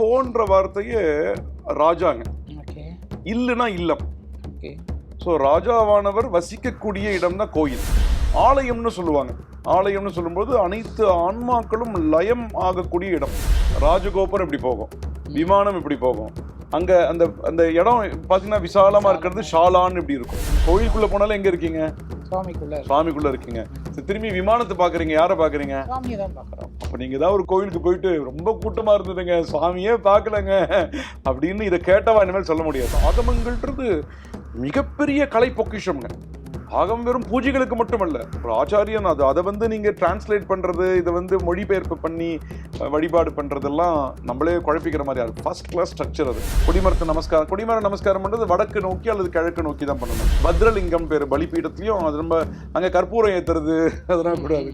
கோன்ற வார்த்தையே ராஜாங்க. ஓகே. இல்லுனா இல்லம். ஓகே. ஸோ ராஜாவானவர் வசிக்கக்கூடிய இடம் தான் கோயில். ஆலயம்னு சொல்லுவாங்க. ஆலயம்னு சொல்லும்போது அனைத்து ஆன்மாக்களும் லயம் ஆகக்கூடிய இடம். ராஜகோபுரம் இப்படி போகும். விமானம் இப்படி போகும். அங்க அந்த அந்த இடம் பாத்தீங்கன்னா விசாலமா இருக்கிறது ஷாலான்னு இப்படி இருக்கும். கோயிலுக்குள்ள போனாலும் எங்க இருக்கீங்க? சுவாமிக்குள்ள இருக்கு. சாமிக்குள்ள இருக்கீங்க. திரும்பி விமானத்தை பாக்குறீங்க யாரை பாக்குறீங்க சுவாமியை தான் பார்க்குறோம். அப்ப நீங்க ஏதாவது ஒரு கோயிலுக்கு போயிட்டு ரொம்ப கூட்டமா இருந்ததுங்க. சுவாமியே பார்க்கலங்க. அப்படின்னு இதை கேட்டவா இனிமேல் சொல்ல முடியாது. ஆகமங்கள்ன்றது மிகப்பெரிய கலை பொக்கிஷம்ங்க ஆகம் வெறும் பூஜைகளுக்கு மட்டுமல்ல. ஒரு ஆச்சாரியன் அது. அதை வந்து நீங்கள் டிரான்ஸ்லேட் பண்ணுறது இதை வந்து மொழிபெயர்ப்பு பண்ணி வழிபாடு பண்ணுறதெல்லாம் நம்மளே குழப்பிக்கிற மாதிரி அது ஃபர்ஸ்ட் கிளாஸ் ஸ்ட்ரக்சர் அது. கொடிமரத்து நமஸ்காரம். கொடிமர நமஸ்காரம் பண்ணுறது வடக்கு நோக்கி அல்லது கிழக்கு நோக்கி தான் பண்ணணும். பத்ரலிங்கம் பேர் பலிபீடத்துலையும் அது நம்ம அங்கே கற்பூரம் ஏத்துறது அதெல்லாம் கூடாது.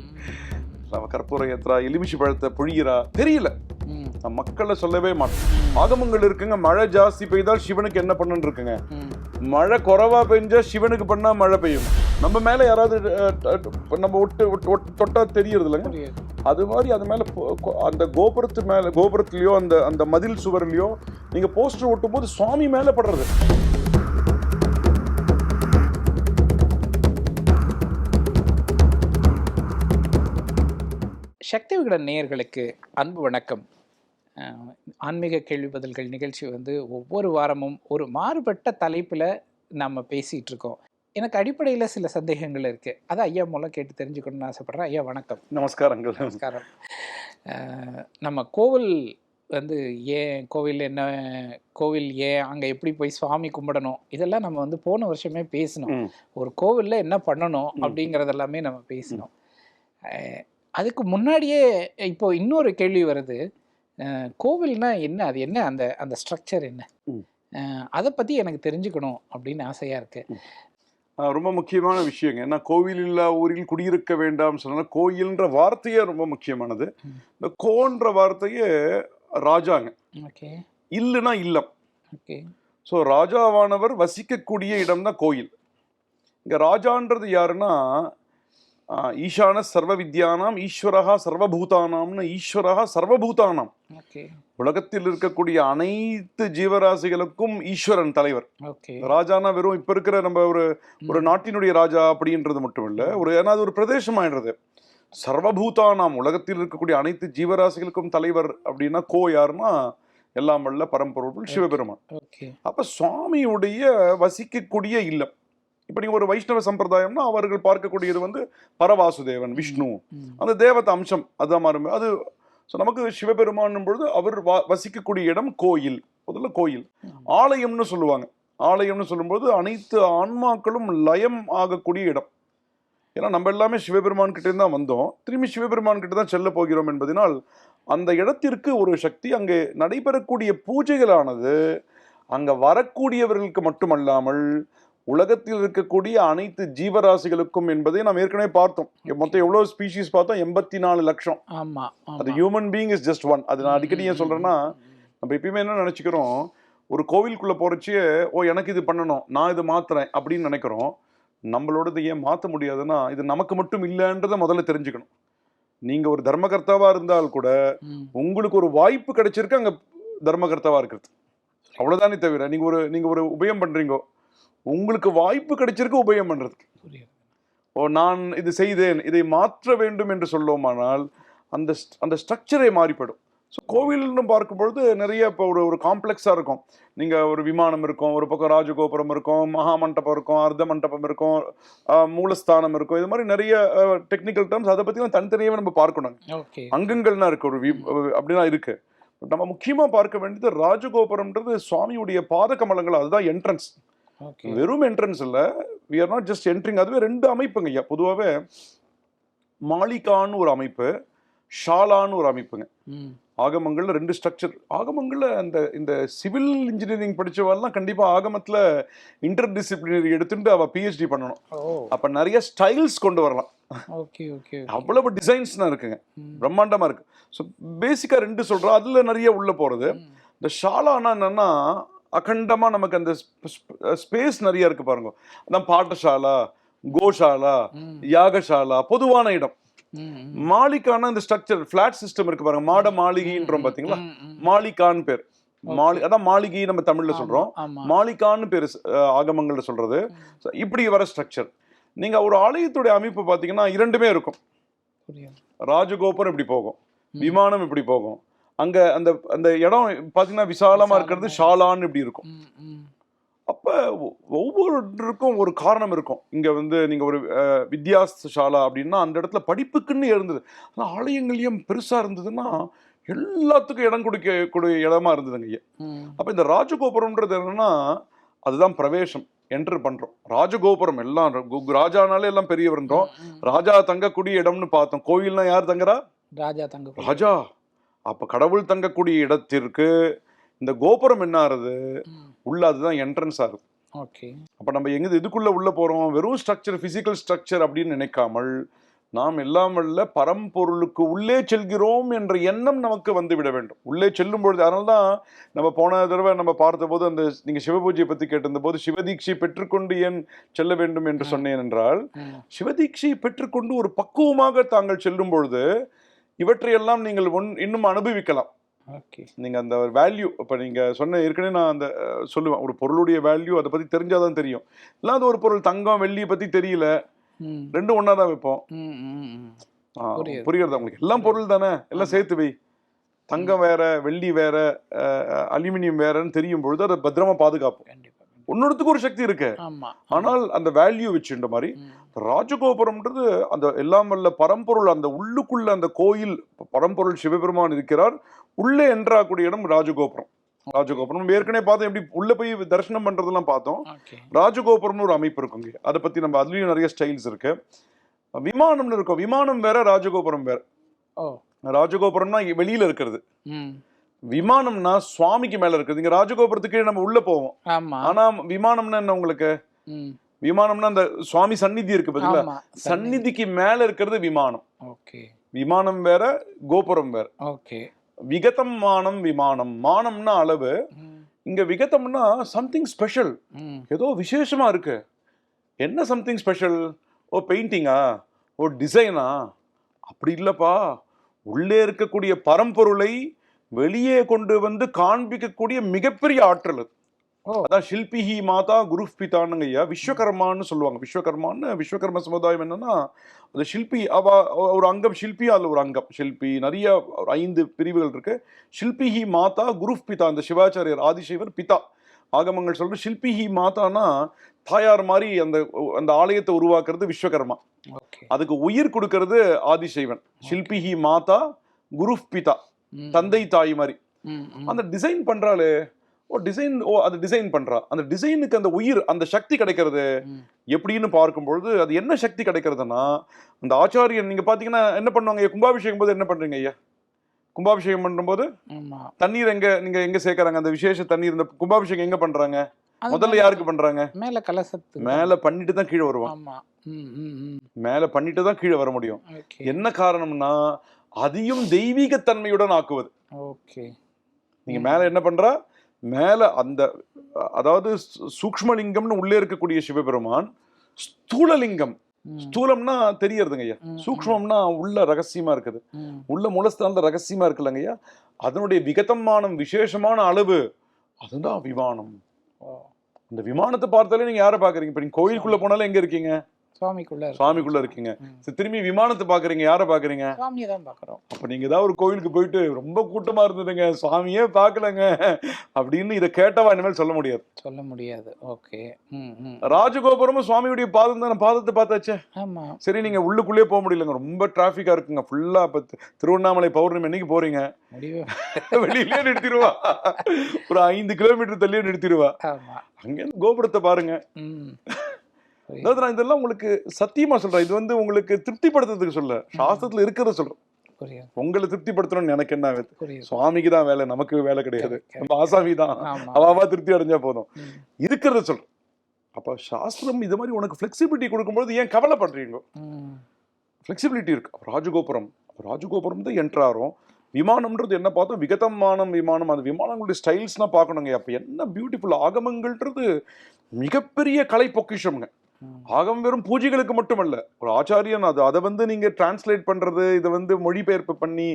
கற்பூரம் ஏத்துறா எலுமிச்சி பழத்தை புழியிறா தெரியல. மக்களை சொல்லவே மாட்டேன் ஆகமங்கள் இருக்குங்க மழை ஜாஸ்தி பெய்தால் சிவனுக்கு என்ன பண்ணுன்னு இருக்குங்க. மழை குறைவா பெஞ்சா சிவனுக்கு பண்ணா மழை பெய்யும். நம்ம மேல யாராவது நம்ம ஒட்டு தொட்டா தெரியறது இல்லைங்க. அது மாதிரி அது மேல அந்த கோபுரத்து மேல கோபுரத்துலயோ அந்த அந்த மதில் சுவர்லயோ நீங்க போஸ்டர் ஒட்டும் போது சுவாமி மேல படுறது. சக்தி விகடன் நேயர்களுக்கு அன்பு வணக்கம். ஆன்மீக கேள்வி பதில்கள் நிகழ்ச்சி வந்து ஒவ்வொரு வாரமும் ஒரு மாறுபட்ட தலைப்பில் நம்ம பேசிகிட்டு இருக்கோம். எனக்கு அடிப்படையில் சில சந்தேகங்கள் இருக்குது அதை ஐயா மூலம் கேட்டு தெரிஞ்சுக்கணும்னு ஆசைப்பட்றேன். ஐயா வணக்கம். நமஸ்காரங்கள் நமஸ்காரம். நம்ம கோவில் வந்து ஏன் கோவில் என்ன கோவில் ஏன் அங்கே எப்படி போய் சுவாமி கும்பிடணும் இதெல்லாம் நம்ம வந்து போன வருஷமே பேசினோம் ம். ஒரு கோவிலில் என்ன பண்ணணும் அப்படிங்கிறது எல்லாமே நம்ம பேசினோம் அஹ், அதுக்கு முன்னாடியே இப்போ இன்னொரு கேள்வி வருது. கோவில்னா என்ன? அது என்ன? அந்த அந்த ஸ்ட்ரக்சர் என்ன? அதை பற்றி எனக்கு தெரிஞ்சுக்கணும் அப்படின்னு ஆசையாக இருக்கு. ஆஹ் ரொம்ப முக்கியமான விஷயங்க. ஏன்னா கோவில் இல்லா ஊரில் குடியிருக்க வேண்டாம் சொன்னா கோயில்ன்ற வார்த்தையே ரொம்ப முக்கியமானது. இந்த கோன்ற வார்த்தையே ராஜாங்க. ஓகே. இல்லுனா இல்லம். ஓகே. ஸோ ராஜாவானவர் வசிக்கக்கூடிய இடம் தான் கோயில். இங்க ராஜான்றது யாருன்னா ஈசான சர்வ வித்யானாம் ஈஸ்வரகா சர்வபூதானாம்னு ஈஸ்வரகா சர்வபூதானாம். உலகத்தில் இருக்கக்கூடிய அனைத்து ஜீவராசிகளுக்கும் ஈஸ்வரன் தலைவர். ராஜானா வெறும் இப்ப இருக்கிற நம்ம ஒரு ஒரு நாட்டினுடைய ராஜா அப்படின்றது மட்டும் இல்ல ஒரு ஏன்னா அது ஒரு பிரதேசம் ஆயிடுறது சர்வபூதானாம் உலகத்தில் இருக்கக்கூடிய அனைத்து ஜீவராசிகளுக்கும் தலைவர் அப்படின்னா கோ யாருன்னா எல்லாம் வல்ல பரம்பொருள் சிவபெருமான். அப்ப சுவாமியுடைய வசிக்கக்கூடிய இல்லம். இப்ப நீங்க ஒரு வைஷ்ணவ சம்பிரதாயம்னா அவர்கள் பார்க்கக்கூடியது வந்து பரவாசுதேவன் விஷ்ணு. அந்த தேவத அம்சம் மாறும். அது ஸோ நமக்கு சிவபெருமான் பொழுது அவர் வா- வசிக்கக்கூடிய இடம் கோயில். முதல்ல கோயில். ஆலயம்னு சொல்லுவாங்க. ஆலயம்னு சொல்லும்போது அனைத்து ஆன்மாக்களும் லயம் ஆகக்கூடிய இடம். ஏன்னா நம்ம எல்லாமே சிவபெருமான் கிட்ட இருந்து தான் வந்தோம். திரும்பி சிவபெருமான் கிட்ட தான் செல்ல போகிறோம் என்பதனால் அந்த இடத்திற்கு ஒரு சக்தி அங்கே நடைபெறக்கூடிய பூஜைகளானது அங்க வரக்கூடியவர்களுக்கு மட்டுமல்லாமல் உலகத்தில் இருக்கக்கூடிய அனைத்து ஜீவராசிகளுக்கும் என்பதை நாம் ஏற்கனவே பார்த்தோம். மொத்தம் எவ்வளவு ஸ்பீஷீஸ் பார்த்தோம்? எண்பத்தி நாலு லட்சம். ஆமா அது human being is just one அது நான் அடிக்கடி ஏன் சொல்றேன்னா நம்ம எப்பயுமே என்ன நினைச்சுக்கிறோம்? ஒரு கோவிலுக்குள்ள போறச்சே ஓ எனக்கு இது பண்ணணும் நான் இது மாத்துறேன் அப்படின்னு நினைக்கிறோம். நம்மளோடது ஏன் மாத்த முடியாதுன்னா இது நமக்கு மட்டும் இல்லைன்றதை முதல்ல தெரிஞ்சுக்கணும். நீங்க ஒரு தர்மகர்த்தாவா இருந்தால் கூட. உங்களுக்கு ஒரு வாய்ப்பு கிடைச்சிருக்கு அங்க தர்மகர்த்தாவா இருக்கிறது. அவ்வளவுதானே தவிர நீங்க ஒரு நீங்க ஒரு உபயம் பண்றீங்க உங்களுக்கு வாய்ப்பு கிடைச்சிருக்கு உபயம் பண்றதுக்கு. புரியுது. ஓ நான் இது செய்தேன் இதை மாற்ற வேண்டும் என்று சொல்லோமானால் அந்த அந்த ஸ்ட்ரக்சரே மாறிப்படும். ஸோ கோவில்னு பார்க்கும்பொழுது நிறைய இப்போ ஒரு ஒரு காம்ப்ளெக்ஸாக இருக்கும். நீங்கள் ஒரு விமானம் இருக்கும் ஒரு பக்கம் ராஜகோபுரம் இருக்கும் மகா மண்டபம் இருக்கும் அர்த்த மண்டபம் இருக்கும் மூலஸ்தானம் இருக்கும். இது மாதிரி நிறைய டெக்னிக்கல் டேர்ம்ஸ் அதை பற்றிலாம் தனித்தனியாகவே நம்ம பார்க்கணும் ஓகே. அங்கங்கள்லாம் இருக்கு ஒரு வி- அப்படிலாம் இருக்கு. But நம்ம முக்கியமாக பார்க்க வேண்டியது ராஜகோபுரம்ன்றது சுவாமியுடைய பாத கமலங்கள் அதுதான் என்ட்ரன்ஸ் வெறும் என்ட்ரன்ஸ் இல்ல. We are not just entering அதுவே ரெண்டு அமைப்புங்க ஐயா. பொதுவாகவே மாளிகான்னு ஒரு அமைப்பு ஷாலான்னு ஒரு அமைப்புங்க. ஆகமங்கள்ல ரெண்டு ஸ்ட்ரக்சர் ஆகமங்கள்ல அந்த இந்த சிவில் இன்ஜினியரிங் படிச்சவெல்லாம் கண்டிப்பா ஆகமத்துல இன்டர் டிசிப்ளினரி எடுத்துட்டு அவ பிஹெச்டி பண்ணணும். அப்ப நிறைய ஸ்டைல்ஸ் கொண்டு வரலாம். ஓகே ஓகே அவ்வளவு டிசைன்ஸ்லாம் இருக்குங்க. ம். பிரம்மாண்டமா இருக்கு. ஸோ பேசிக்கா ரெண்டு சொல்றோம் அதுல நிறைய உள்ள போறது. இந்த ஷாலானா என்னன்னா அகண்டமா நமக்கு அந்த ஸ்பேஸ் நிறைய இருக்கு பாருங்க. அதான் பாட்டசாலா கோஷாலா. யாகசாலா பொதுவான இடம். மாளிகான இந்த ஸ்ட்ரக்சர் ஃபிளாட் சிஸ்டம் இருக்கு பாருங்க. மாட மாளிகைன்றோம் பாத்தீங்களா. மாளிகான்னு பேர். மாளி அதான் மாளிகை நம்ம தமிழ்ல சொல்றோம். மாளிகான்னு பேர் ஆகமங்கள்ல சொல்றது. இப்படி வர ஸ்ட்ரக்சர் நீங்க ஒரு ஆலயத்துடைய அமைப்பு பாத்தீங்கன்னா இரண்டுமே இருக்கும். ராஜகோபுரம் இப்படி போகும். விமானம் இப்படி போகும். அங்க அந்த அந்த இடம் பாத்தீங்கன்னா விசாலமா இருக்கிறது ஷாலான்னு இப்படி இருக்கும். அப்ப ஒ- ஒவ்வொருத்தருக்கும் ஒரு காரணம் இருக்கும். இங்க வந்து நீங்க ஒரு வித்யாஸ் ஷாலா அப்படின்னா அந்த இடத்துல படிப்புக்குன்னு இருந்தது. ஆனா ஆலயங்களையும் பெருசா இருந்ததுன்னா எல்லாத்துக்கும் இடம் கொடுக்க கூடிய இடமா இருந்ததுங்க ஐயா. அப்ப இந்த ராஜகோபுரம்ன்றது என்னன்னா அதுதான் பிரவேசம் என்டர் பண்றோம். ராஜகோபுரம் எல்லாம் ராஜானாலே எல்லாம் பெரியவர்ன்றோம் ம். ராஜா தங்கக்கூடிய இடம்னு பார்த்தோம். கோயில்னா யார் தங்குறா? ராஜா தங்க ராஜா. அப்ப கடவுள் தங்கக்கூடிய இடத்திற்கு இந்த கோபுரம் என்ன ஆறுது உள்ள அதுதான் என்ட்ரன்ஸ் ஆகுது ஓகே. அப்ப நம்ம எங்க இதுக்குள்ள உள்ள போறோம்? வெறும் ஸ்ட்ரக்சர் பிசிக்கல் ஸ்ட்ரக்சர் அப்படின்னு நினைக்காமல் நாம் எல்லாம் வல்ல பரம்பொருளுக்கு உள்ளே செல்கிறோம் என்ற எண்ணம் நமக்கு வந்து விட வேண்டும். உள்ளே செல்லும் பொழுது அதனால தான் நம்ம போன தடவை நம்ம பார்த்தபோது அந்த நீங்க சிவபூஜையை பத்தி கேட்டிருந்த போது சிவதீட்சை பெற்றுக்கொண்டு ஏன் செல்ல வேண்டும் என்று சொன்னேன் என்றால் ம். சிவதீட்சை பெற்றுக்கொண்டு ஒரு பக்குவமாக தாங்கள் செல்லும் பொழுது இவற்றையெல்லாம் நீங்கள் ஒன் இன்னும் அனுபவிக்கலாம். நீங்க அந்த வேல்யூ இப்ப நீங்க சொன்ன ஏற்கனவே நான் அந்த சொல்லுவேன். ஒரு பொருளுடைய வேல்யூ அதை பத்தி தெரிஞ்சாதான் தெரியும். இல்லாத ஒரு பொருள் தங்கம் வெள்ளியை பத்தி தெரியல. ரெண்டும் ஒண்ணா தான் வைப்போம். புரியுறது உங்களுக்கு? எல்லாம் பொருள் தானே? எல்லாம் சேர்த்து வை. தங்கம் வேற வெள்ளி வேற அலுமினியம் வேறன்னு தெரியும் பொழுது அதை பத்திரமா பாதுகாப்போம். ஒன்னொருத்துக்கு ஒரு சக்தி இருக்கு. ஆனால் அந்த வேல்யூ வச்சுன்ற மாதிரி. ராஜகோபுரம்ன்றது அந்த எல்லாம் வல்ல பரம்பொருள் அந்த உள்ளுக்குள்ள அந்த கோயில் பரம்பொருள் சிவபெருமான் இருக்கிறார். உள்ளே என்றாக்கூடிய இடம் ராஜகோபுரம். ராஜகோபுரம் நம்ம ஏற்கனவே பார்த்தோம் எப்படி உள்ள போய் தரிசனம் பண்றதெல்லாம் பார்த்தோம். ராஜகோபுரம்னு ஒரு அமைப்பு இருக்குங்க அதை பத்தி நம்ம அதுலயும் நிறைய ஸ்டைல்ஸ் இருக்கு. விமானம்னு இருக்கும். விமானம் வேற ராஜகோபுரம் வேற. ராஜகோபுரம்னா வெளியில இருக்கிறது. விமானம்னா சுவாமிக்கு மேல இருக்குது இங்க ராஜகோபுரத்துக்கு நம்ம உள்ள போவோம். ஆனா விமானம்னா என்ன உங்களுக்கு? விமானம்னா அந்த சுவாமி சந்நிதி இருக்கு பாத்தீங்களா? சந்நிதிக்கு மேல இருக்கிறது விமானம். ஓகே. விமானம் வேற கோபுரம் வேற. ஓகே. விகதம் மானம் விமானம். மானம்னா அளவு. இங்க விகதம்னா சம்திங் ஸ்பெஷல் ஏதோ விசேஷமா இருக்கு. என்ன சம்திங் ஸ்பெஷல் ஓ பெயிண்டிங்கா ஓ டிசைனா அப்படி இல்லப்பா. உள்ளே இருக்கக்கூடிய பரம்பொருளை வெளியே கொண்டு வந்து காண்பிக்கக்கூடிய மிகப்பெரிய ஆற்றல் அது. அதான் ஷில்பிஹி மாதா குரு பிதானுங்க ஐயா விஸ்வகர்மான்னு சொல்லுவாங்க. விஸ்வகர்மான்னு விஸ்வகர்ம சமுதாயம் என்னன்னா அது ஷில்பி அவ ஒரு அங்கம் ஷில்பி அதுல ஒரு அங்கம். ஷில்பி நிறைய ஐந்து பிரிவுகள் இருக்கு. ஷில்பிஹி மாதா குரு பிதா அந்த சிவாச்சாரியர் ஆதிசைவர் பிதா. ஆகமங்கள் சொல்ற ஷில்பிஹி மாதானா தாயார் மாதிரி அந்த அந்த ஆலயத்தை உருவாக்குறது விஸ்வகர்மா. அதுக்கு உயிர் கொடுக்கறது ஆதிசைவன். ஷில்பிஹி மாதா குரு பிதா. தந்தை தாய் மாதிரி. அந்த டிசைன் பண்றாளே. ஓ டிசைன் ஓ அது டிசைன் பண்றா. அந்த டிசைனுக்கு அந்த உயிர் அந்த சக்தி கிடைக்கிறது. எப்படின்னு பார்க்கும்பொழுது அது என்ன சக்தி கிடைக்கிறதுனா அந்த ஆச்சாரியன் நீங்க பாத்தீங்கன்னா என்ன பண்ணுவாங்க கும்பாபிஷேகம் போது என்ன பண்றீங்க ஐயா? கும்பாபிஷேகம் பண்ணும்போது தண்ணீர் எங்க நீங்க எங்க சேர்க்கறாங்க? அந்த விசேஷ தண்ணீர் இந்த கும்பாபிஷேகம் எங்க பண்றாங்க? முதல்ல யாருக்கு பண்றாங்க? மேல கலசத்து மேல பண்ணிட்டு தான் கீழே வருவான். மேல பண்ணிட்டு தான் கீழே வர முடியும். என்ன காரணம்னா அதையும் தெய்வீகத்தன்மையுடன் ஆக்குவது. ஓகே. நீங்க மேல என்ன பண்றா? மேல அந்த அதாவது சு- சூக்ஷ்மலிங்கம்னு உள்ளே இருக்கக்கூடிய சிவபெருமான் ஸ்தூலலிங்கம். ஸ்தூலம்னா தெரியறதுங்க ஐயா. ம், சூக்ஷ்மம்னா உள்ள ரகசியமா இருக்குது. உள்ள மூலஸ்தானத்துல ரகசியமா இருக்குல்லங்க ஐயா. அதனுடைய விகதமானம் விசேஷமான அளவு அதுதான் விமானம். ஓ. அந்த விமானத்தை பார்த்தாலே நீங்க யாரை பாக்குறீங்க இப்ப நீங்க கோயிலுக்குள்ள போனாலும் எங்க இருக்கீங்க? சுவாமிக்குள்ள இருக்கு. சாமிக்குள்ள இருக்கீங்க. திரும்பி விமானத்தை பாக்குறீங்க யாரை பாக்குறீங்க சுவாமியை தான் பாக்குறோம் அப்ப நீங்க ஏதாவது ஒரு கோயிலுக்கு போயிட்டு ரொம்ப கூட்டமா இருந்ததுங்க சுவாமியே பார்க்கலங்க அப்படின்னு இதை கேட்டவா இனிமேல் சொல்ல முடியாது. சொல்ல முடியாது. ஓகே. ராஜகோபுரமும் சுவாமியுடைய பாதம் தானே பாதத்தை பார்த்தாச்சே? ஆமா. சரி நீங்க உள்ளுக்குள்ளே போக முடியலங்க ரொம்ப டிராஃபிக்கா இருக்குங்க ஃபுல்லா இப்ப திருவண்ணாமலை பௌர்ணமி என்னைக்கு போறீங்க. வெளியிலே நிறுத்திடுவா. ஒரு ஐந்து கிலோமீட்டர் தள்ளியே நிறுத்திடுவா. ஆமா. அங்க கோபுரத்தை பாருங்க. அதாவது நான் இதெல்லாம் உங்களுக்கு சத்தியமா சொல்றேன். இது வந்து உங்களுக்கு திருப்திப்படுத்துறதுக்கு சொல்ல. சாஸ்திரத்துல இருக்கிறத சொல்றேன் உங்களை திருப்திப்படுத்தணும்னு எனக்கு என்ன ஆகுது சுவாமிக்கு தான் வேலை நமக்கு வேலை கிடையாது. நம்ம ஆசாமி தான். அவாவா திருப்தி அடைஞ்சா போதும். இருக்கிறத சொல்றேன் அப்ப சாஸ்திரம் இது மாதிரி உனக்கு ஃபிளெக்சிபிலிட்டி கொடுக்கும்போது ஏன் கவலைப்படுறீங்க? ம். ஃப்ளெக்சிபிலிட்டி இருக்கு. ராஜகோபுரம். ராஜகோபுரம் தான் என்ட்ராரும் விமானம்ன்றது என்ன பார்த்தோம்? விகதமானம் விமானம். அந்த விமானங்களுடைய ஸ்டைல்ஸ்லாம் பார்க்கணுங்க. அப்ப என்ன பியூட்டிஃபுல் ஆகமங்கள்ன்றது மிகப்பெரிய கலை பொக்கிஷம்ங்க. ஆகம் வெறும் பூஜைகளுக்கு மட்டுமல்ல. ஒரு ஆச்சாரியன் அது அதை வந்து நீங்க டிரான்ஸ்லேட் பண்றது இதை வந்து மொழிபெயர்ப்பு பண்ணி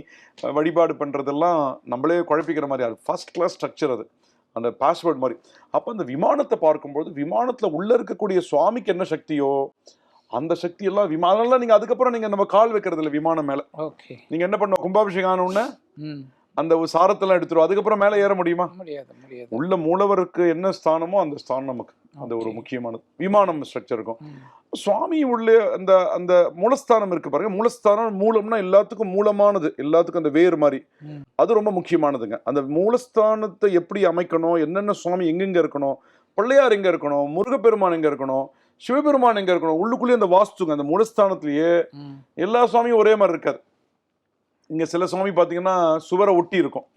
வழிபாடு பண்றதெல்லாம் நம்மளே குழப்பிக்கிற மாதிரி அது ஃபர்ஸ்ட் கிளாஸ் ஸ்ட்ரக்சர் அது. அந்த பாஸ்வேர்ட் மாதிரி. அப்போ அந்த விமானத்தை பார்க்கும்போது விமானத்துல உள்ள இருக்கக்கூடிய சுவாமிக்கு என்ன சக்தியோ அந்த சக்தி எல்லாம் விமானம்லாம் நீங்க அதுக்கப்புறம் நீங்க நம்ம கால் வைக்கிறது இல்லை விமானம் மேல. ஓகே. நீங்க என்ன பண்ணுவோம் கும்பாபிஷேகம் ஆன உடனே ம். அந்த ஒரு சாரத்தெல்லாம் எடுத்துரும் அதுக்கப்புறம் மேல ஏற முடியுமா? முடியாது முடியாது. உள்ள மூலவருக்கு என்ன ஸ்தானமோ அந்த ஸ்தானம் நமக்கு. அந்த ஒரு. முக்கியமானது. விமானம் ஸ்ட்ரக்சர் இருக்கும். சுவாமி உள்ளே அந்த அந்த மூலஸ்தானம் இருக்கு பாருங்க. மூலஸ்தானம் மூலம்னா எல்லாத்துக்கும் மூலமானது. எல்லாத்துக்கும் அந்த வேர் மாதிரி. அது ரொம்ப முக்கியமானதுங்க. அந்த மூலஸ்தானத்தை எப்படி அமைக்கணும்? என்னென்ன சுவாமி எங்கெங்க இருக்கணும்? பிள்ளையார் எங்க இருக்கணும்? முருகப்பெருமான் எங்க இருக்கணும்? சிவபெருமான் எங்க இருக்கணும்? உள்ளுக்குள்ளேயே அந்த வாஸ்துங்க. அந்த மூலஸ்தானத்திலேயே. எல்லா சுவாமியும் ஒரே மாதிரி இருக்காது. இங்க சில சுவாமி பாத்தீங்கன்னா சுவரை ஒட்டி இருக்கும்.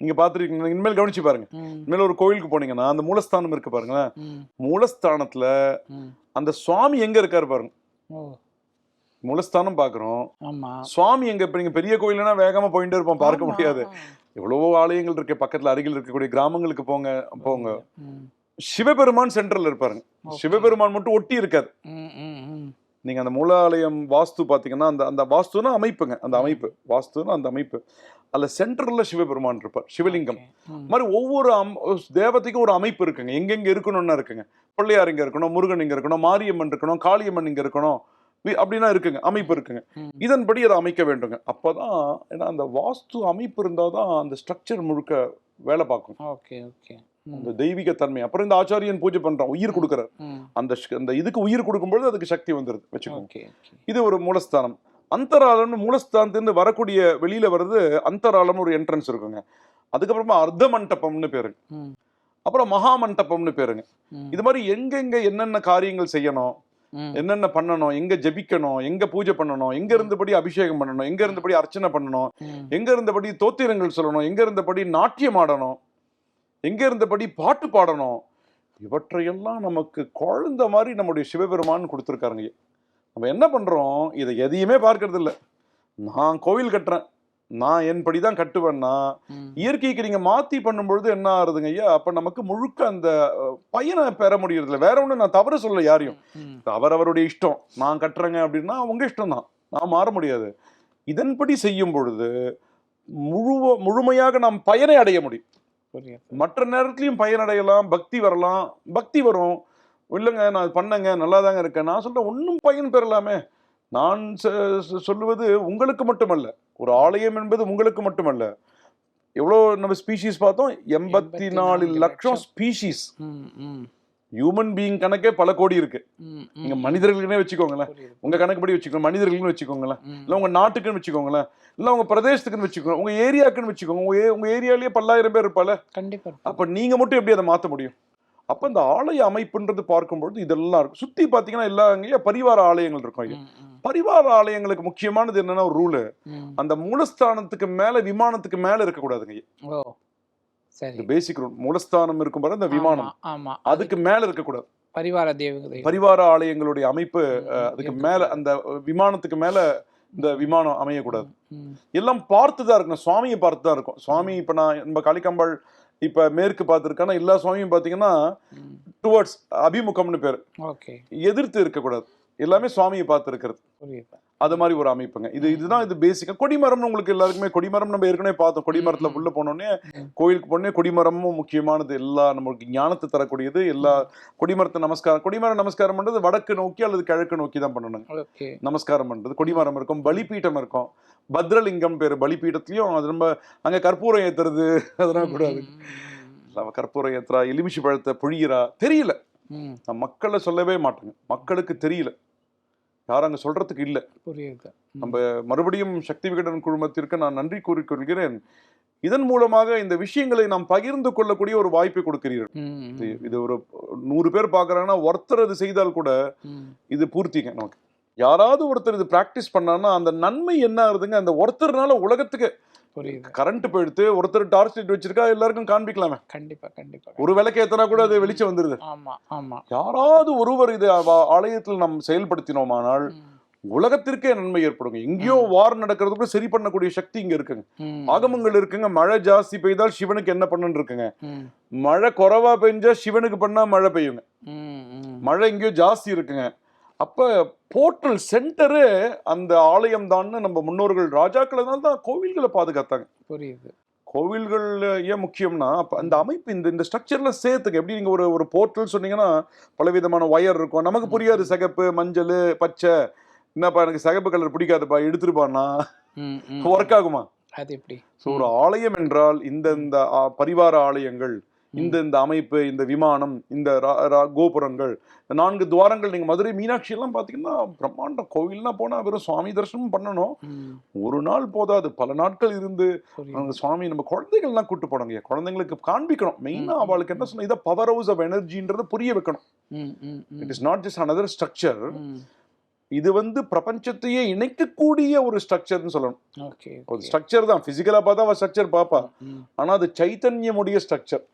நீங்க பாத்துருக்கீங்க இனிமேல் கவனிச்சு பாருங்க. இனிமேல் ஒரு கோயிலுக்கு போனீங்கன்னா அந்த மூலஸ்தானம் இருக்கு பாருங்களேன். மூலஸ்தானத்துல. அந்த சுவாமி எங்க இருக்காரு பாருங்க மூலஸ்தானம் பாக்குறோம் சுவாமி எங்க இப்ப நீங்க பெரிய கோயில்னா வேகமா போயிட்டே இருப்போம் பார்க்க. முடியாது எவ்வளவோ ஆலயங்கள் இருக்கு பக்கத்துல அருகில் இருக்கக்கூடிய கிராமங்களுக்கு போங்க போங்க. சிவபெருமான் சென்ட்ரல்ல இருப்பாருங்க. சிவபெருமான் மட்டும் ஒட்டி இருக்காது ம். ம். ம். நீங்க அந்த மூலாலயம் வாஸ்து பாத்தீங்கன்னா அந்த அந்த வாஸ்துனா அமைப்புங்க அந்த அமைப்பு வாஸ்துனா அந்த அமைப்பு அதுல சென்டர்ல சிவபெருமான் இருப்பார் சிவலிங்கம் மாதிரி ஒவ்வொரு அம்- தேவதைக்கும் ஒரு அமைப்பு இருக்குங்க எங்கெங்க இருக்கணும்னா இருக்குங்க பிள்ளையார் இங்க இருக்கணும் முருகன் இங்க இருக்கணும் மாரியம்மன் இருக்கணும் காளியம்மன் இங்க இருக்கணும் அப்படின்னா இருக்குங்க அமைப்பு இருக்குங்க. இதன்படி அதை அமைக்க வேண்டுங்க அப்பதான் ஏன்னா அந்த வாஸ்து அமைப்பு இருந்தாதான் அந்த ஸ்ட்ரக்சர் முழுக்க வேலை பார்க்கும் ஓகே ஓகே. அந்த தெய்வீக தன்மை அப்புறம் இந்த ஆச்சாரியன் பூஜை பண்றான் உயிர் கொடுக்குறார். அந்த அந்த இதுக்கு உயிர் கொடுக்கும்பொழுது அதுக்கு சக்தி வந்துருது வச்சுக்கோங்க. இது ஒரு மூலஸ்தானம். அந்தராலம்னு மூலஸ்தானத்திலிருந்து வரக்கூடிய வெளியில வர்றது அந்தராலம்னு ஒரு என்ட்ரன்ஸ் இருக்குங்க. அதுக்கப்புறமா அர்த்த மண்டபம்னு பேரு. அப்புறம் மகா மண்டபம்னு பேருங்க. இது மாதிரி எங்கெங்க என்னென்ன காரியங்கள் செய்யணும். என்னென்ன பண்ணணும் எங்க ஜெபிக்கணும் எங்க பூஜை பண்ணணும் எங்க இருந்தபடி அபிஷேகம் பண்ணணும் எங்க இருந்தபடி அர்ச்சனை பண்ணணும். எங்க இருந்தபடி தோத்திரங்கள் சொல்லணும் எங்க இருந்தபடி நாட்டியம் ஆடணும் எங்க இருந்தபடி பாட்டு பாடணும். இவற்றையெல்லாம் நமக்கு குழந்த மாதிரி நம்முடைய சிவபெருமான் கொடுத்துருக்காருங்க. நம்ம என்ன பண்றோம்? இதை எதையுமே பார்க்கறது இல்ல நான் கோவில் கட்டுறேன். நான் என்படி தான் கட்டுவேன்னா. இயற்கைக்கு நீங்க மாத்தி பண்ணும்பொழுது என்ன ஆகுதுங்க ஐயா? அப்ப நமக்கு முழுக்க அந்த பயனை பெற முடியறதில்ல. வேற ஒண்ணு நான் தவறு சொல்ல யாரையும். அவரவருடைய இஷ்டம். நான் கட்டுறேங்க அப்படின்னா உங்க இஷ்டம் தான். நான் மாற முடியாது. இதன்படி செய்யும் பொழுது முழுவ முழுமையாக நாம் பயனை அடைய முடியும். மற்ற நேரத்துலையும் பயனடையலாம் பக்தி வரலாம். பக்தி வரும். இல்லைங்க நான் பண்ணேங்க நல்லா தாங்க இருக்கேன். நான் சொல்றேன் ஒன்றும் பயன் பெறலாமே. நான் சொல்லுவது உங்களுக்கு மட்டுமல்ல. ஒரு ஆலயம் என்பது உங்களுக்கு மட்டுமல்ல. எவ்வளோ நம்ம ஸ்பீஷீஸ் பார்த்தோம்? எண்பத்தி நாலு லட்சம். ஸ்பீஷீஸ். ஹியூமன் பீயிங் கணக்கே பல கோடி இருக்கு. நீங்க ம். மனிதர்கள்னே வச்சுக்கோங்களேன். உங்க கணக்குப்படி வச்சுக்கோங்க மனிதர்கள்னு வச்சுக்கோங்களேன். இல்ல உங்க நாட்டுக்குன்னு வச்சுக்கோங்களேன். இல்ல உங்க பிரதேசத்துக்குன்னு வச்சுக்கோங்க. உங்க ஏரியாக்குன்னு வச்சுக்கோங்க. உங்க ஏரியாலயே பல்லாயிரம் பேர் இருப்பால கண்டிப்பா அப்ப நீங்க மட்டும் எப்படி அதை மாத்த முடியும்? அப்ப இந்த ஆலய அமைப்புன்றது பார்க்கும்பொழுது இதெல்லாம் இருக்கும். சுத்தி பாத்தீங்கன்னா எல்லா அங்கேயும் பரிவார ஆலயங்கள் இருக்கும் ஐயா. பரிவார ஆலயங்களுக்கு முக்கியமானது என்னன்னா ஒரு ரூலு. அந்த மூலஸ்தானத்துக்கு மேல விமானத்துக்கு மேல இருக்கக்கூடாதுங்க ஐயா. இந்த பேசிக் ரூல் மூலஸ்தானம் இருக்கும் பாரு இந்த விமானம். ஆமா, அதுக்கு மேல இருக்கக்கூடாது. பரிவார தேவதை பரிவார ஆலயங்களுடைய அமைப்பு அதுக்கு. மேல அந்த விமானத்துக்கு மேல இந்த விமானம் அமையக்கூடாது. எல்லாம் பார்த்து தான் இருக்கணும். சுவாமியை பார்த்து தான் இருக்கும் சுவாமி இப்ப நான் நம்ம காளிகாம்பாள் இப்ப மேற்கு பார்த்துருக்கேன்னா எல்லா சுவாமியும் பாத்தீங்கன்னா. டுவர்ட்ஸ் அபிமுகம்னு பேர். ஓகே. எதிர்த்து இருக்கக்கூடாது. எல்லாமே சுவாமியை பார்த்து இருக்கிறது புரியுது அது மாதிரி ஒரு அமைப்புங்க. இது இதுதான் இது பேசிக்கா கொடிமரம்னு உங்களுக்கு எல்லாருக்குமே கொடிமரம் நம்ம ஏற்கனவே பார்த்தோம். கொடிமரத்துல உள்ள போனோடனே. கோயிலுக்கு போனே கொடிமரமும் முக்கியமானது. எல்லா நம்மளுக்கு ஞானத்தை தரக்கூடியது. எல்லா கொடிமரத்தை நமஸ்காரம் கொடிமரம் நமஸ்காரம் பண்றது வடக்கு நோக்கி அல்லது கிழக்கு நோக்கி தான் பண்ணணுங்க. ஓகே. நமஸ்காரம் பண்றது. கொடிமரம் இருக்கும் பலிபீடம் இருக்கும். பத்ரலிங்கம் பேரு பலிபீடத்துலயும் அது நம்ம அங்க கற்பூரம் ஏத்துறது அதெல்லாம் கூடாது. கற்பூரம் ஏத்துறா எலுமிச்சி பழத்தை புழியிறா தெரியல. மக்களை சொல்லவே மாட்டேங்க. மக்களுக்கு தெரியல. யாரும் அங்க சொல்றதுக்கு இல்ல புரியுது. நம்ம மறுபடியும் சக்தி விகடன் குழுமத்திற்கு நான் நன்றி கூறிக்கொள்கிறேன் இதன் மூலமாக இந்த விஷயங்களை நாம் பகிர்ந்து கொள்ளக்கூடிய ஒரு வாய்ப்பை கொடுக்கிறீர்கள். இது ஒரு நூறு பேர் பார்க்கறாங்கன்னா ஒருத்தர் அது செய்தால் கூட. இது பூர்த்திங்க நமக்கு யாராவது ஒருத்தர் இது பிராக்டிஸ் பண்ணான்னா அந்த நன்மை என்ன ஆகுதுங்க அந்த ஒருத்தர்னால உலகத்துக்கு புரியுது. கரண்ட் போயிடுத்து ஒருத்தர் டார்ச் லைட் வச்சிருக்கா எல்லாருக்கும் காண்பிக்கலாமே. கண்டிப்பா கண்டிப்பா ஒரு விளக்கு ஏத்தனா கூட அது வெளிச்சம் வந்துருது. ஆமா ஆமா. யாராவது ஒருவர் இது ஆலயத்தில் நாம் செயல்படுத்தினோமானால். உலகத்திற்கே நன்மை ஏற்படுங்க. எங்கேயோ வார் நடக்கிறதுக்கு சரி பண்ணக்கூடிய சக்தி இங்க இருக்குங்க. ஆகமங்கள் இருக்குங்க மழை ஜாஸ்தி பெய்தால் சிவனுக்கு என்ன பண்ணுன்னு இருக்குங்க. மழை குறைவா பெஞ்சா சிவனுக்கு பண்ணா மழை பெய்யுங்க. மழை எங்கேயோ ஜாஸ்தி இருக்குங்க. அப்ப போர்ட்டல் சென்டரு அந்த ஆலயம் தான்னு நம்ம முன்னோர்கள் ராஜாக்கள் தான் கோவில்களை பாதுகாத்தாங்க. புரியுது. கோவில்கள் ஏன் முக்கியம்னா அப்ப அந்த அமைப்பு இந்த இந்த ஸ்ட்ரக்சர்லாம் சேர்த்துங்க எப்படி நீங்க ஒரு ஒரு போர்ட்டல் சொன்னீங்கன்னா பலவிதமான ஒயர் இருக்கும். நமக்கு புரியாது சிகப்பு மஞ்சள் பச்சை. என்னப்பா எனக்கு சிகப்பு கலர் பிடிக்காதுப்பா ம். ஒர்க் ஆகுமா? அது எப்படி? ஸோ ஒரு ஆலயம் என்றால் இந்த இந்த பரிவார ஆலயங்கள் இந்த இந்த அமைப்பு இந்த விமானம் இந்த கோபுரங்கள் நான்கு துவாரங்கள் நீங்க மதுரை மீனாட்சி எல்லாம் பாத்தீங்கன்னா பிரம்மாண்டம் கோவில்னா போனா வெறும் சுவாமி தரிசனம் பண்ணணும். ஒரு நாள் போதாது. பல நாட்கள் இருந்து சுவாமி நம்ம குழந்தைகள்லாம் கூட்டு போனோங்க குழந்தைங்களுக்கு காண்பிக்கணும். மெயினா அவளுக்கு என்ன சொன்ன இதை பவர் ஹவுஸ் ஆஃப் எனர்ஜின்றத புரிய வைக்கணும். It is not just another structure. இது வந்து பிரபஞ்சத்தையே இணைக்கக்கூடிய ஒரு ஸ்ட்ரக்சர்னு சொல்லணும். ஒரு. ஸ்ட்ரக்சர் தான். பிசிக்கலா பார்த்தா அவ ஸ்ட்ரக்சர் பாப்பா. ம், ஆனா அது சைத்தன்யமுடைய ஸ்ட்ரக்சர்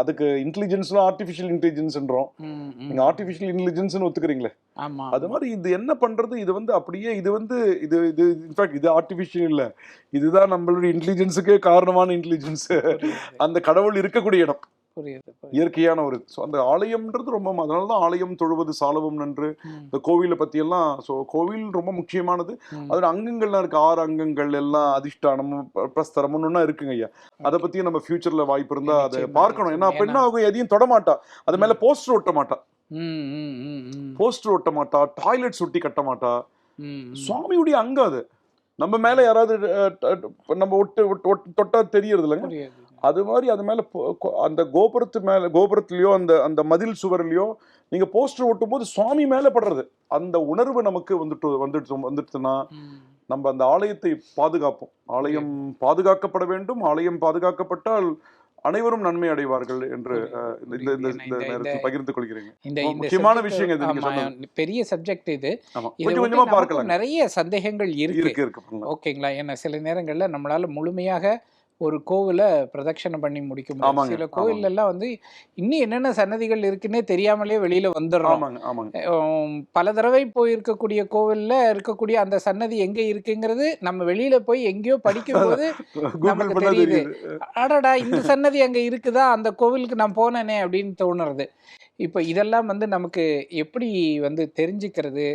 அதுக்கு இன்டெலிஜென்ஸ்லாம் ஆர்டிஃபிஷியல் இன்டெலிஜென்ஸ்ன்றோம். நீங்க ஆர்டிஃபிஷியல் இன்டெலிஜென்ஸ்னு ஒத்துக்கிறீங்களே? அது மாதிரி இது என்ன பண்றது? இது வந்து அப்படியே இது வந்து இது இது இன்ஃபேக்ட் இது ஆர்டிஃபிஷியல் இல்ல. இதுதான் நம்மளுடைய இன்டெலிஜென்ஸுக்கே காரணமான இன்டெலிஜென்ஸ் அந்த கடவுள் இருக்கக்கூடிய இடம். புரியுது. இயற்கையான ஒரு ஸோ அந்த ஆலயம்ன்றது ரொம்ப அதனால தான் ஆலயம் தொழுவது சாலவும் நன்று. இந்த கோவிலை பத்தி எல்லாம் ஸோ கோவில் ரொம்ப முக்கியமானது. ம். அதோட அங்கங்கள்லாம் இருக்கு. ஆறு அங்கங்கள் எல்லாம் அதிஷ்டானமும் ப- பிரஸ்தரமும் ஒன்றா இருக்குங்க ஐயா. அதை பத்தியும் நம்ம ஃபியூச்சர்ல வாய்ப்பு இருந்தா அதை பார்க்கணும். ஏன்னா. பெண்ணாகும் ஆகும் எதையும் தொட மாட்டா. அது மேல போஸ்டர் ஒட்ட மாட்டா. போஸ்டர் ஒட்ட மாட்டா. டாய்லெட் சுட்டி கட்ட மாட்டா. சுவாமியுடைய அங்கம் அது. நம்ம மேல யாராவது நம்ம ஒட்டு தொட்டா தெரியறது இல்லைங்க அது மாதிரி அது மேல அந்த கோபுரத்து மேல கோபுரத்துலயோ அந்த அந்த மதில் சுவர்லயோ நீங்க போஸ்டர் ஒட்டும் போது சுவாமி மேல படுறது. அந்த உணர்வு நமக்கு வந்துட்டு வந்துட்டு வந்துட்டுனா. நம்ம அந்த ஆலயத்தை பாதுகாப்போம். ஆலயம் பாதுகாக்கப்பட வேண்டும். ஆலயம் பாதுகாக்கப்பட்டால் அனைவரும் நன்மை அடைவார்கள் என்று இந்த நேரத்தில் பகிர்ந்து இந்த முக்கியமான விஷயங்க. பெரிய சப்ஜெக்ட் இது. கொஞ்சம் கொஞ்சமா பார்க்கலாம். நிறைய சந்தேகங்கள் இருக்கு. இருக்கு. ஓகேங்களா? ஏன்னா சில நேரங்கள்ல நம்மளால முழுமையாக ஒரு கோவிலை பிரதட்சணை பண்ணி முடிக்க முடியும் சில. கோவில் எல்லாம் வந்து இன்னும் என்னென்ன சன்னதிகள் இருக்குன்னே தெரியாமலே வெளியில வந்துடுறோம். பல தடவை போயிருக்கக்கூடிய கோவில்ல இருக்கக்கூடிய அந்த சன்னதி எங்க இருக்குங்கிறது நம்ம வெளியில போய் எங்கேயோ படிக்கும்போது கூகுள் நமக்கு தெரியுது. அடடா இந்த சன்னதி அங்க இருக்குதா? அந்த கோவிலுக்கு நான் போனேனே அப்படின்னு தோணுறது. இப்போ இதெல்லாம் வந்து நமக்கு எப்படி வந்து தெரிஞ்சுக்கிறது?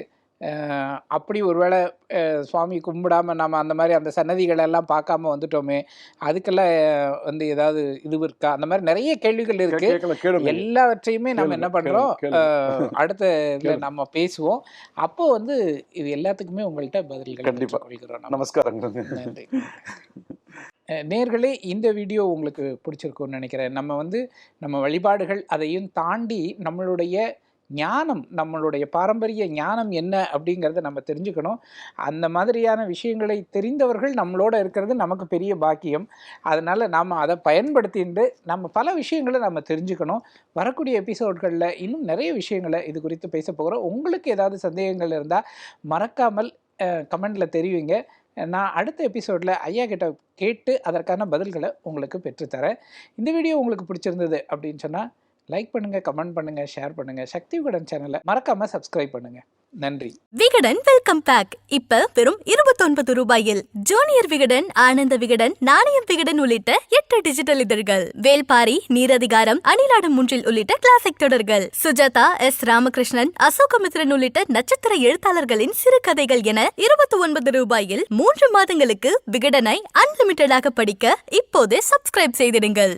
அப்படி ஒருவேளை சுவாமி கும்பிடாம நாம அந்த மாதிரி அந்த சன்னதிகள் எல்லாம் பார்க்காம வந்துட்டோமே அதுக்கெல்லாம் வந்து ஏதாவது இது இருக்கா? அந்த மாதிரி நிறைய கேள்விகள் இருக்கு. எல்லாவற்றையுமே நம்ம என்ன அஹ், அடுத்த இதுல. நம்ம பேசுவோம். அப்போ வந்து இது எல்லாத்துக்குமே உங்கள்கிட்ட பதில்கள் கண்டிப்பா. பெற்றுக்கொள்கிறோம் நம்ம. நமஸ்காரங்க நன்றி. நேர்களே இந்த வீடியோ உங்களுக்கு பிடிச்சிருக்கும்னு நினைக்கிறேன். நம்ம வந்து நம்ம வழிபாடுகள் அதையும் தாண்டி நம்மளுடைய ஞானம் நம்மளுடைய பாரம்பரிய ஞானம் என்ன அப்படிங்கிறத நம்ம தெரிஞ்சுக்கணும். அந்த மாதிரியான விஷயங்களை தெரிந்தவர்கள் நம்மளோட இருக்கிறது நமக்கு பெரிய பாக்கியம். அதனால் நாம் அதை பயன்படுத்திட்டு நம்ம பல விஷயங்களை நம்ம தெரிஞ்சுக்கணும். வரக்கூடிய எபிசோட்களில் இன்னும் நிறைய விஷயங்களை இது குறித்து பேச போகிறோம் உங்களுக்கு ஏதாவது சந்தேகங்கள் இருந்தால் மறக்காமல் கமெண்டில் தெரிவிங்க. நான் அடுத்த எபிசோடில் ஐயா கிட்ட கேட்டு அதற்கான பதில்களை உங்களுக்கு பெற்றுத்தரேன். இந்த வீடியோ உங்களுக்கு பிடிச்சிருந்தது அப்படின்னு சொன்னால் லைக் பண்ணுங்கள் கமெண்ட் பண்ணுங்கள் ஷேர் பண்ணுங்கள் சக்தி விகடன் சேனலை மறக்காமல் சப்ஸ்கிரைப் பண்ணுங்கள் நன்றி. விகடன் வெல்கம் பேக் இப்ப வெறும் இருபத்தொன்பது ரூபாயில் ஜூனியர் விகடன் ஆனந்த விகடன் நாணயம் விகடன் உள்ளிட்ட எட்டு டிஜிட்டல் இதழ்கள் வேல்பாரி நீரதிகாரம் அணிலாடும் முன்றில் உள்ளிட்ட கிளாசிக் தொடர்கள் சுஜாதா எஸ் ராமகிருஷ்ணன் அசோகமித்ரன் உள்ளிட்ட நட்சத்திர எழுத்தாளர்களின் சிறுகதைகள் என இருபத்தி ஒன்பது ரூபாயில் மூன்று மாதங்களுக்கு விகடனை அன்லிமிட்டடாக படிக்க இப்போதே சப்ஸ்கிரைப் செய்திடுங்கள்.